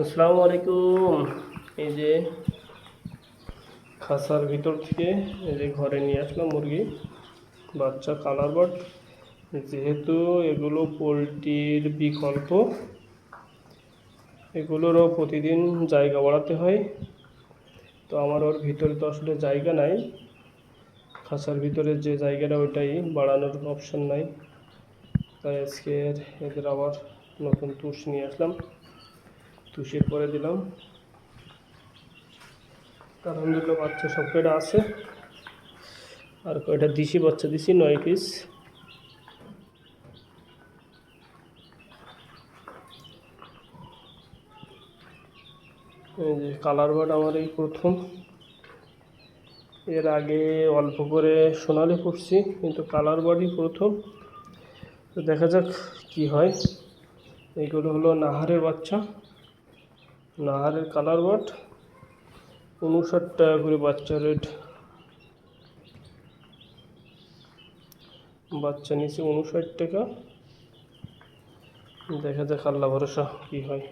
আসসালামু আলাইকুম। এই যে খাসার ভিতর থেকে এই যে ঘরে নিয়ে আসলাম মুরগি, বাচ্চা কালার বার্ড যেহেতু এগুলো পোলট্রির বিকল্প, এগুলোরও প্রতিদিন জায়গা বাড়াতে হয়। তো আমার ওর ভিতরে তো আসলে জায়গা নাই। খাসার ভিতরে যে জায়গাটা ওইটাই বাড়ানোর অপশন নাই। তাই আজকে এদের আবার নতুন তুষ নিয়ে আসলাম। তুষে করে দিলাম। আলহামদুলিল্লাহ বাচ্চা সব কয়টা আছে। আর কয়টা দিশি বাচ্চা দিছি নয় পিস এই যে কালার বার্ড আমার এই প্রথম। এর আগে অল্প করে সোনালি করছি কিন্তু কালার বার্ডই প্রথম। তো দেখা যাক কি হয়। এইগুলো হলো নাহারের বাচ্চা। নাহারের কালার বাট, উনষাট টাকা করে বাচ্চা রেট। বাচ্চা নিচে উনষাট টাকা। দেখা যাক, আল্লাহ ভরসা কী হয়।